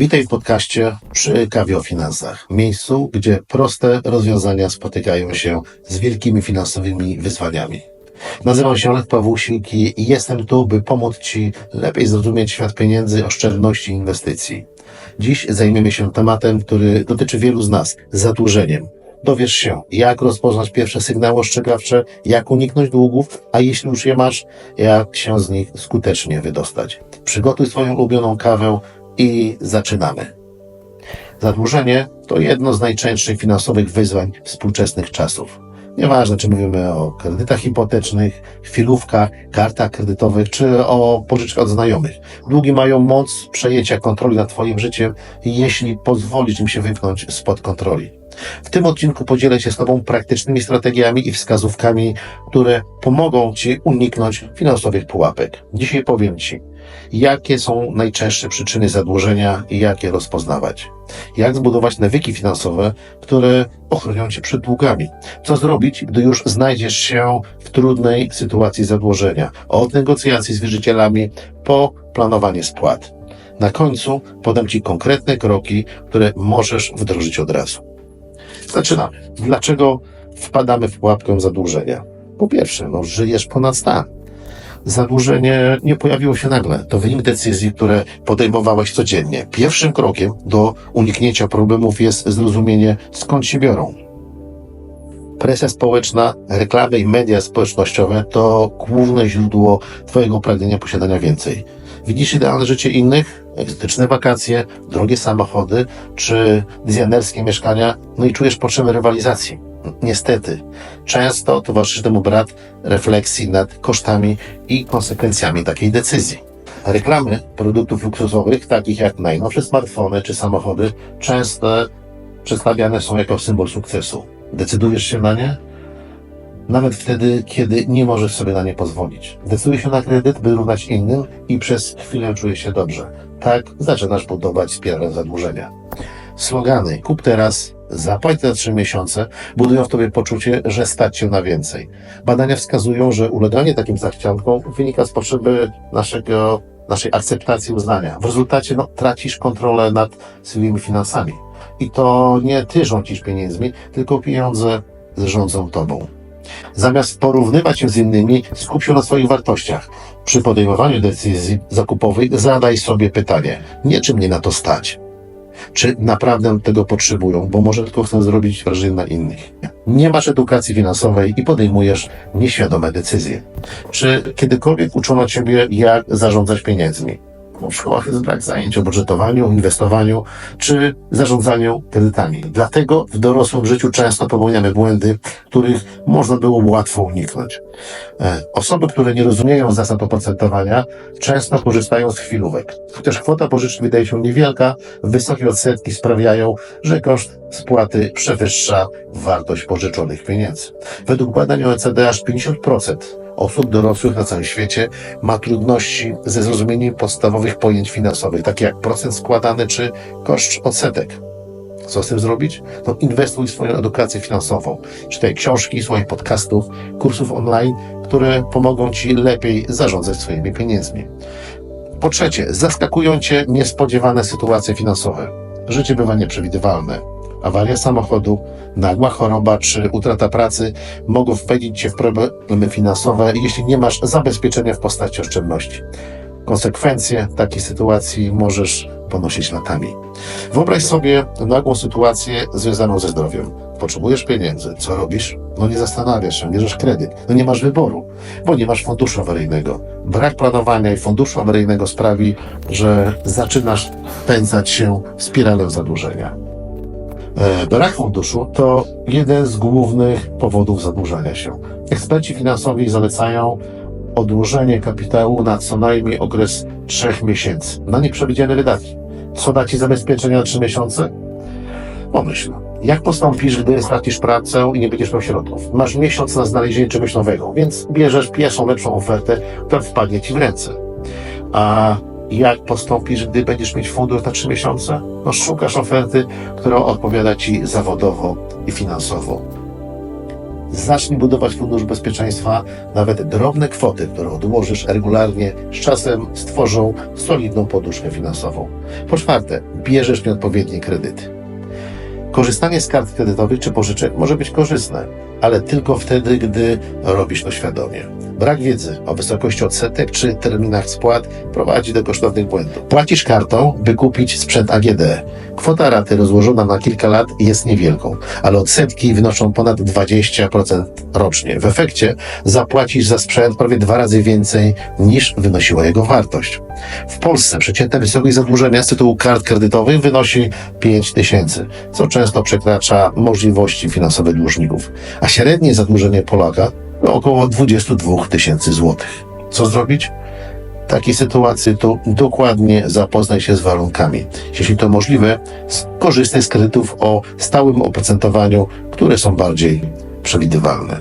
Witaj w podcaście przy kawie o finansach. Miejscu, gdzie proste rozwiązania spotykają się z wielkimi finansowymi wyzwaniami. Nazywam się Olek Pawłusik i jestem tu, by pomóc Ci lepiej zrozumieć świat pieniędzy, oszczędności i inwestycji. Dziś zajmiemy się tematem, który dotyczy wielu z nas zadłużeniem. Dowiesz się, jak rozpoznać pierwsze sygnały ostrzegawcze, jak uniknąć długów, a jeśli już je masz, jak się z nich skutecznie wydostać. Przygotuj swoją ulubioną kawę i zaczynamy. Zadłużenie to jedno z najczęstszych finansowych wyzwań współczesnych czasów. Nieważne, czy mówimy o kredytach hipotecznych, chwilówkach, kartach kredytowych, czy o pożyczkach od znajomych. Długi mają moc przejęcia kontroli nad Twoim życiem, jeśli pozwolisz im się wymknąć spod kontroli. W tym odcinku podzielę się z Tobą praktycznymi strategiami i wskazówkami, które pomogą Ci uniknąć finansowych pułapek. Dzisiaj powiem Ci, jakie są najczęstsze przyczyny zadłużenia i jak je rozpoznawać. Jak zbudować nawyki finansowe, które ochronią Cię przed długami. Co zrobić, gdy już znajdziesz się w trudnej sytuacji zadłużenia. Od negocjacji z wierzycielami po planowanie spłat. Na końcu podam Ci konkretne kroki, które możesz wdrożyć od razu. Zaczynamy. Dlaczego wpadamy w pułapkę zadłużenia? Po pierwsze, no, żyjesz ponad stan. Zadłużenie nie pojawiło się nagle. To wynik decyzji, które podejmowałeś codziennie. Pierwszym krokiem do uniknięcia problemów jest zrozumienie, skąd się biorą. Presja społeczna, reklamy i media społecznościowe to główne źródło Twojego pragnienia posiadania więcej. Widzisz idealne życie innych, egzotyczne wakacje, drogie samochody czy wizjonerskie mieszkania, no i czujesz potrzebę rywalizacji. Niestety, często towarzyszy temu brak refleksji nad kosztami i konsekwencjami takiej decyzji. Reklamy produktów luksusowych, takich jak najnowsze smartfony czy samochody, często przedstawiane są jako symbol sukcesu. Decydujesz się na nie? Nawet wtedy, kiedy nie możesz sobie na nie pozwolić. Decydujesz się na kredyt, by równać innym i przez chwilę czujesz się dobrze. Tak zaczynasz budować spiralę zadłużenia. Slogany kup teraz, zapłać za trzy miesiące budują w tobie poczucie, że stać się na więcej. Badania wskazują, że uleganie takim zachciankom wynika z potrzeby naszego, naszej akceptacji uznania. W rezultacie no, tracisz kontrolę nad swoimi finansami. I to nie ty rządzisz pieniędzmi, tylko pieniądze rządzą tobą. Zamiast porównywać się z innymi, skup się na swoich wartościach. Przy podejmowaniu decyzji zakupowej zadaj sobie pytanie, nie czy mnie na to stać, czy naprawdę tego potrzebują, bo może tylko chcą zrobić wrażenie na innych. Nie masz edukacji finansowej i podejmujesz nieświadome decyzje. Czy kiedykolwiek uczono Ciebie, jak zarządzać pieniędzmi? W szkołach jest brak zajęć o budżetowaniu, inwestowaniu czy zarządzaniu kredytami. Dlatego w dorosłym życiu często popełniamy błędy, których można było łatwo uniknąć. E, Osoby, które nie rozumieją zasad oprocentowania, często korzystają z chwilówek. Chociaż kwota pożyczki wydaje się niewielka, wysokie odsetki sprawiają, że koszt spłaty przewyższa wartość pożyczonych pieniędzy. Według badań OECD aż 50% osób dorosłych na całym świecie ma trudności ze zrozumieniem podstawowych pojęć finansowych, takie jak procent składany czy koszt odsetek. Co z tym zrobić? No inwestuj w swoją edukację finansową. Czytaj książki, słuchaj podcastów, kursów online, które pomogą Ci lepiej zarządzać swoimi pieniędzmi. Po trzecie, zaskakują Cię niespodziewane sytuacje finansowe. Życie bywa nieprzewidywalne. Awaria samochodu, nagła choroba czy utrata pracy mogą wpędzić Cię w problemy finansowe, jeśli nie masz zabezpieczenia w postaci oszczędności. Konsekwencje takiej sytuacji możesz ponosić latami. Wyobraź sobie nagłą sytuację związaną ze zdrowiem. Potrzebujesz pieniędzy. Co robisz? No nie zastanawiasz się, bierzesz kredyt. No nie masz wyboru, bo nie masz funduszu awaryjnego. Brak planowania i funduszu awaryjnego sprawi, że zaczynasz pędzać się w spiralę zadłużenia. E, Brak funduszu to jeden z głównych powodów zadłużania się. Eksperci finansowi zalecają odłożenie kapitału na co najmniej okres 3 miesięcy na nieprzewidziane wydatki. Co da Ci zabezpieczenie na 3 miesiące? Pomyśl, jak postąpisz, gdy stracisz pracę i nie będziesz miał środków? Masz miesiąc na znalezienie czegoś nowego, więc bierzesz pierwszą lepszą ofertę, która wpadnie Ci w ręce. A jak postąpisz, gdy będziesz mieć fundusz na 3 miesiące? No szukasz oferty, która odpowiada Ci zawodowo i finansowo. zacznij budować fundusz bezpieczeństwa. Nawet drobne kwoty, które odłożysz regularnie, z czasem stworzą solidną poduszkę finansową. Po czwarte, bierzesz nieodpowiednie kredyty. Korzystanie z kart kredytowych czy pożyczek może być korzystne, ale tylko wtedy, gdy robisz to świadomie. Brak wiedzy o wysokości odsetek czy terminach spłat prowadzi do kosztownych błędów. Płacisz kartą, by kupić sprzęt AGD. Kwota raty rozłożona na kilka lat jest niewielką, ale odsetki wynoszą ponad 20% rocznie. W efekcie zapłacisz za sprzęt prawie dwa razy więcej niż wynosiła jego wartość. W Polsce przeciętna wysokość zadłużenia z tytułu kart kredytowych wynosi 5 tysięcy, co często przekracza możliwości finansowe dłużników, a średnie zadłużenie Polaka około 22 tysięcy złotych. Co zrobić? W takiej sytuacji to dokładnie zapoznaj się z warunkami. Jeśli to możliwe, skorzystaj z kredytów o stałym oprocentowaniu, które są bardziej przewidywalne.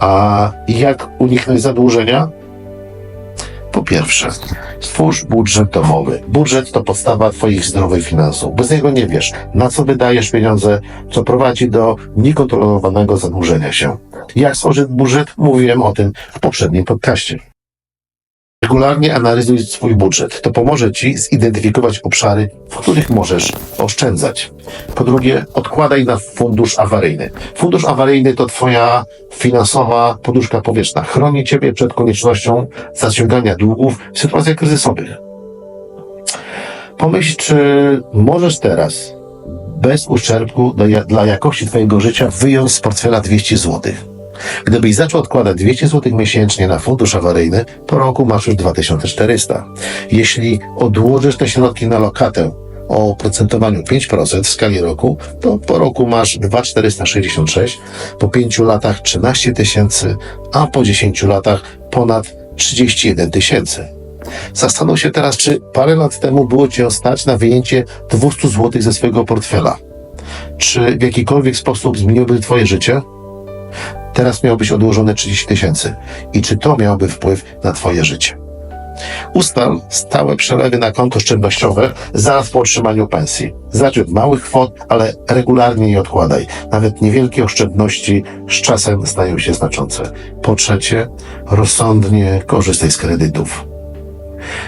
A jak uniknąć zadłużenia? Po pierwsze, stwórz budżet domowy. Budżet to podstawa Twoich zdrowych finansów. Bez niego nie wiesz, na co wydajesz pieniądze, co prowadzi do niekontrolowanego zadłużenia się. Jak stworzyć budżet? Mówiłem o tym w poprzednim podcaście. Regularnie analizuj swój budżet. To pomoże Ci zidentyfikować obszary, w których możesz oszczędzać. Po drugie, odkładaj na fundusz awaryjny. Fundusz awaryjny to Twoja finansowa poduszka powietrzna. Chroni Ciebie przed koniecznością zaciągania długów w sytuacjach kryzysowych. Pomyśl, czy możesz teraz, bez uszczerbku dla jakości Twojego życia, wyjąć z portfela 200 złotych. Gdybyś zaczął odkładać 200 zł miesięcznie na fundusz awaryjny, po roku masz już 2400. Jeśli odłożysz te środki na lokatę o oprocentowaniu 5% w skali roku, to po roku masz 2466, po 5 latach 13 tysięcy, a po 10 latach ponad 31 tysięcy. Zastanów się teraz, czy parę lat temu było Cię stać na wyjęcie 200 zł ze swojego portfela. Czy w jakikolwiek sposób zmieniłoby Twoje życie? Teraz miałbyś odłożone 30 tysięcy. I czy to miałoby wpływ na Twoje życie? Ustal stałe przelewy na konto oszczędnościowe zaraz po otrzymaniu pensji. Zacznij od małych kwot, ale regularnie je odkładaj. Nawet niewielkie oszczędności z czasem stają się znaczące. Po trzecie, rozsądnie korzystaj z kredytów.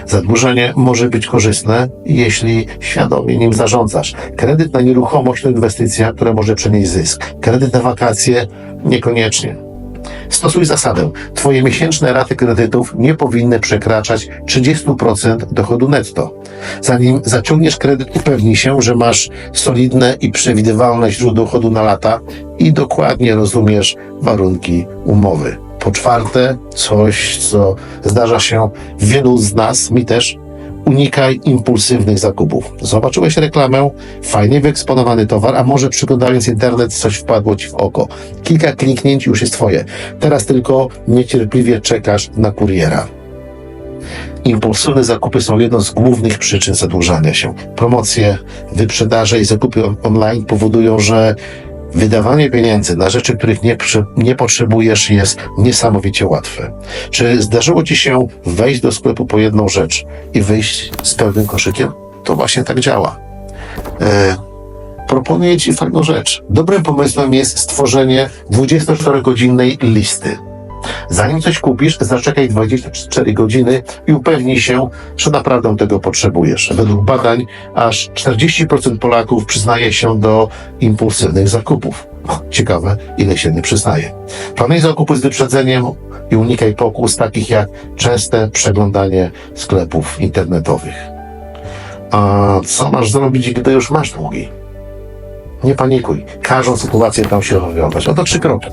Zadłużenie może być korzystne, jeśli świadomie nim zarządzasz. Kredyt na nieruchomość to inwestycja, która może przynieść zysk. Kredyt na wakacje niekoniecznie. Stosuj zasadę. Twoje miesięczne raty kredytów nie powinny przekraczać 30% dochodu netto. Zanim zaciągniesz kredyt, upewnij się, że masz solidne i przewidywalne źródło dochodu na lata i dokładnie rozumiesz warunki umowy. Po czwarte, coś, co zdarza się wielu z nas, mi też, unikaj impulsywnych zakupów. Zobaczyłeś reklamę, fajnie wyeksponowany towar, a może przeglądając internet coś wpadło ci w oko. Kilka kliknięć już jest twoje. Teraz tylko niecierpliwie czekasz na kuriera. Impulsywne zakupy są jedną z głównych przyczyn zadłużania się. Promocje, wyprzedaże i zakupy on- online powodują, że wydawanie pieniędzy na rzeczy, których nie, nie potrzebujesz, jest niesamowicie łatwe. Czy zdarzyło ci się wejść do sklepu po jedną rzecz i wyjść z pełnym koszykiem? To właśnie tak działa. E, proponuję Ci fajną rzecz. Dobrym pomysłem jest stworzenie 24-godzinnej listy. Zanim coś kupisz, zaczekaj 24 godziny i upewnij się, że naprawdę tego potrzebujesz. Według badań aż 40% Polaków przyznaje się do impulsywnych zakupów. Ciekawe, ile się nie przyznaje. Planuj zakupy z wyprzedzeniem i unikaj pokus takich jak częste przeglądanie sklepów internetowych. A co masz zrobić, gdy już masz długi? Nie panikuj. Każdą sytuację tam się rozwiązać. Oto trzy kroki.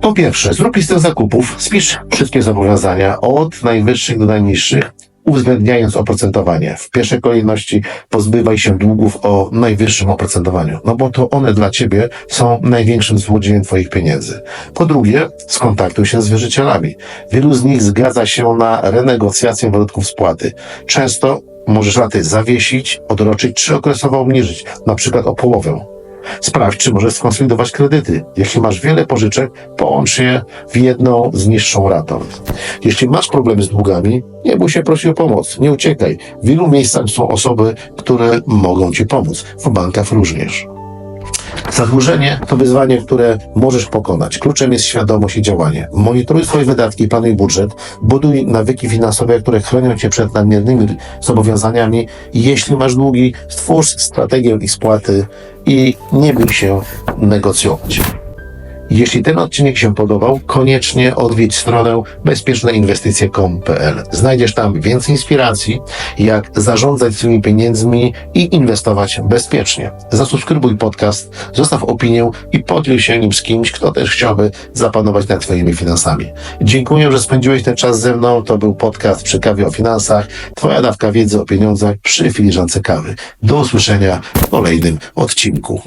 Po pierwsze, zrób listę zakupów, spisz wszystkie zobowiązania od najwyższych do najniższych, uwzględniając oprocentowanie. W pierwszej kolejności pozbywaj się długów o najwyższym oprocentowaniu, no bo to one dla ciebie są największym złodziejem twoich pieniędzy. Po drugie, skontaktuj się z wierzycielami. Wielu z nich zgadza się na renegocjację warunków spłaty. Często możesz raty zawiesić, odroczyć czy okresowo obniżyć, na przykład o połowę. Sprawdź, czy możesz skonsolidować kredyty. Jeśli masz wiele pożyczek, połącz je w jedną z niższą ratą. Jeśli masz problemy z długami, nie bój się prosić o pomoc. Nie uciekaj. W wielu miejscach są osoby, które mogą ci pomóc. W bankach również. Zadłużenie to wyzwanie, które możesz pokonać. Kluczem jest świadomość i działanie. Monitoruj swoje wydatki, planuj budżet, buduj nawyki finansowe, które chronią cię przed nadmiernymi zobowiązaniami. Jeśli masz długi, stwórz strategię ich spłaty i nie bój się negocjować. Jeśli ten odcinek się podobał, koniecznie odwiedź stronę bezpieczneinwestycje.com.pl. Znajdziesz tam więcej inspiracji, jak zarządzać swoimi pieniędzmi i inwestować bezpiecznie. Zasubskrybuj podcast, zostaw opinię i podziel się nim z kimś, kto też chciałby zapanować nad Twoimi finansami. Dziękuję, że spędziłeś ten czas ze mną. To był podcast przy kawie o finansach. Twoja dawka wiedzy o pieniądzach przy filiżance kawy. Do usłyszenia w kolejnym odcinku.